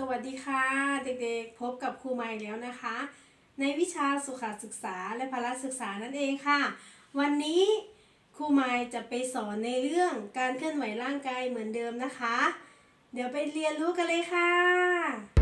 สวัสดีค่ะ เด็กๆ พบกับครูใหม่แล้วนะคะ ในวิชาสุขศึกษาและพละศึกษานั่นเองค่ะ วันนี้ครูใหม่จะไปสอนในเรื่องการเคลื่อนไหวร่างกายเหมือนเดิมนะคะ เดี๋ยวไปเรียนรู้กันเลยค่ะ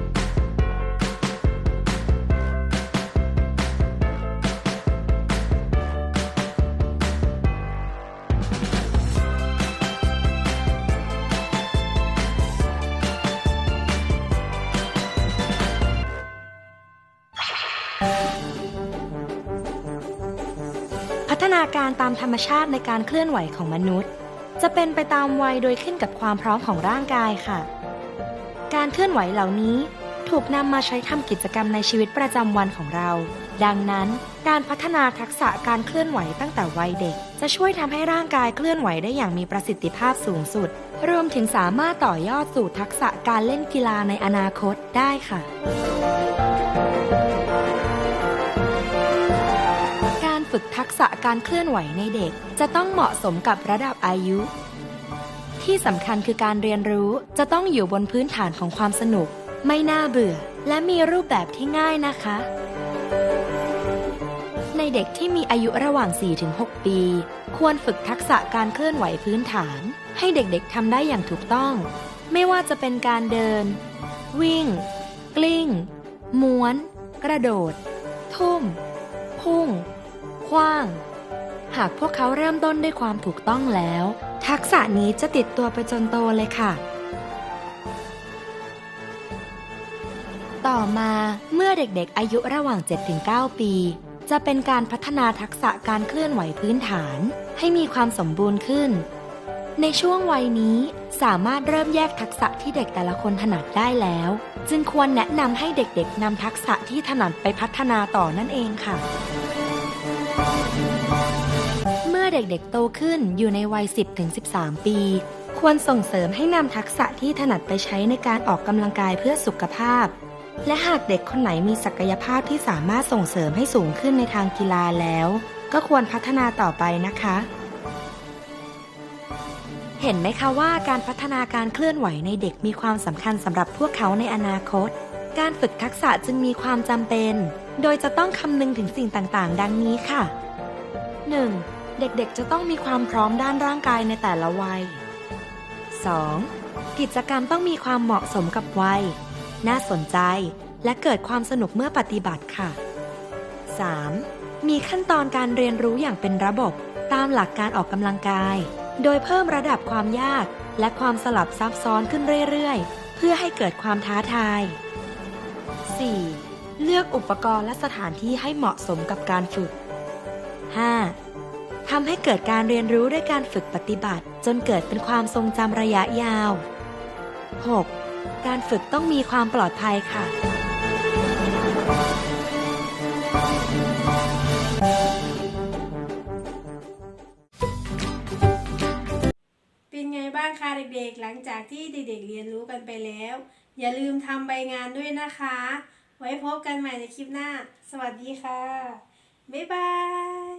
พัฒนาการตามธรรมชาติในการเคลื่อนไหวของมนุษย์ จะเป็นไปตามวัยโดยขึ้นกับความพร้อมของร่างกายค่ะ การเคลื่อนไหวเหล่านี้ถูกนำมาใช้ทำกิจกรรมในชีวิตประจำวันของเรา ดังนั้น การพัฒนาทักษะการเคลื่อนไหวตั้งแต่วัยเด็ก จะช่วยทำให้ร่างกายเคลื่อนไหวได้อย่างมีประสิทธิภาพสูงสุด รวมถึงสามารถต่อยอดสู่ทักษะการเล่นกีฬาในอนาคตได้ค่ะ ฝึกทักษะการเคลื่อนไหวในเด็ก จะต้องเหมาะสมกับระดับอายุ ที่สำคัญคือการเรียนรู้จะต้องอยู่บนพื้นฐานของความสนุก ไม่น่าเบื่อ และมีรูปแบบที่ง่ายนะคะ ในเด็กที่มีอายุระหว่าง 4-6 ปี ควรฝึกทักษะการเคลื่อนไหวพื้นฐาน ให้เด็กๆทำได้อย่างถูกต้อง ไม่ว่าจะเป็นการเดิน วิ่ง กลิ้ง ม้วน กระโดด ทุ่ม พุ่ง ว้าง หากพวกเขาเริ่มต้นด้วยความถูกต้องแล้ว ทักษะนี้จะติดตัวไปจนโตเลยค่ะ ต่อมาเมื่อเด็กๆอายุระหว่าง 7-9 ปี จะเป็นการพัฒนาทักษะการเคลื่อนไหวพื้นฐาน ให้มีความสมบูรณ์ขึ้น ในช่วงวัยนี้สามารถเริ่มแยกทักษะที่เด็กแต่ละคนถนัดได้แล้ว จึงควรแนะนำให้เด็กๆนำทักษะที่ถนัดไปพัฒนาต่อนั่นเองค่ะ เด็กๆโตขึ้นอยู่ในวัย 10-13 ปี ควรส่งเสริมให้นำทักษะที่ถนัดไปใช้ในการออกกำลังกายเพื่อสุขภาพ และหากเด็กคนไหนมีศักยภาพที่สามารถส่งเสริมให้สูงขึ้นในทางกีฬาแล้ว ก็ควรพัฒนาต่อไปนะคะ เห็นไหมคะว่าการพัฒนาการเคลื่อนไหวในเด็กมีความสำคัญสำหรับพวกเขาในอนาคต การฝึกทักษะจึงมีความจำเป็น โดยจะต้องคำนึงถึงสิ่งต่างๆ ดังนี้ค่ะ 1. เด็กๆ จะต้องมีความพร้อมด้านร่างกายในแต่ละวัย 2. กิจกรรมต้องมีความเหมาะสมกับวัย น่าสนใจและเกิดความสนุกเมื่อปฏิบัติค่ะ 3. มีขั้นตอนการเรียนรู้อย่างเป็นระบบตามหลักการออกกำลังกาย โดยเพิ่มระดับความยากและความสลับซับซ้อนขึ้นเรื่อยๆ เพื่อให้เกิดความท้าทาย 4. เลือกอุปกรณ์และสถานที่ให้เหมาะสมกับการฝึก 5. ทำให้เกิดการเรียนรู้ด้วยการฝึกปฏิบัติ จนเกิดเป็นความทรงจำระยะยาว 6. การฝึกต้องมีความปลอดภัยค่ะ เป็นไงบ้างคะเด็กๆ หลังจากที่เด็กๆเรียนรู้กันไปแล้ว อย่าลืมทำใบงานด้วยนะคะ ไว้พบกันใหม่ในคลิปหน้า สวัสดีค่ะ บ๊ายบาย